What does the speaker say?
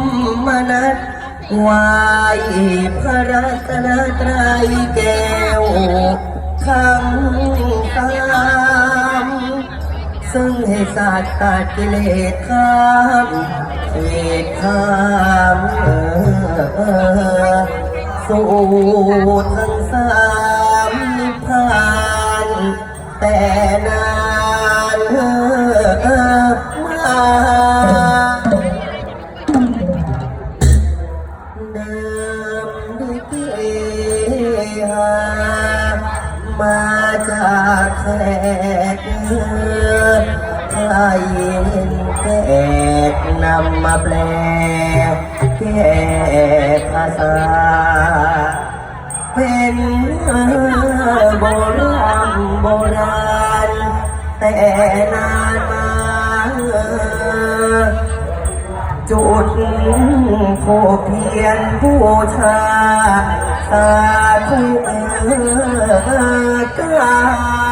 มมนัสวายพระรัตนตรัยแก้วขังตามซึ่งให้ศาสตร์ตักิเลสข้ามเวทข้ามสู่ทั้งสาม หา มาจากแขกเมือไทยแขกนำมาแปลแก้ภาษา เป็นโบราณโบราณแต่นานมา จุดโคเพียนบูชาสาธุเออกา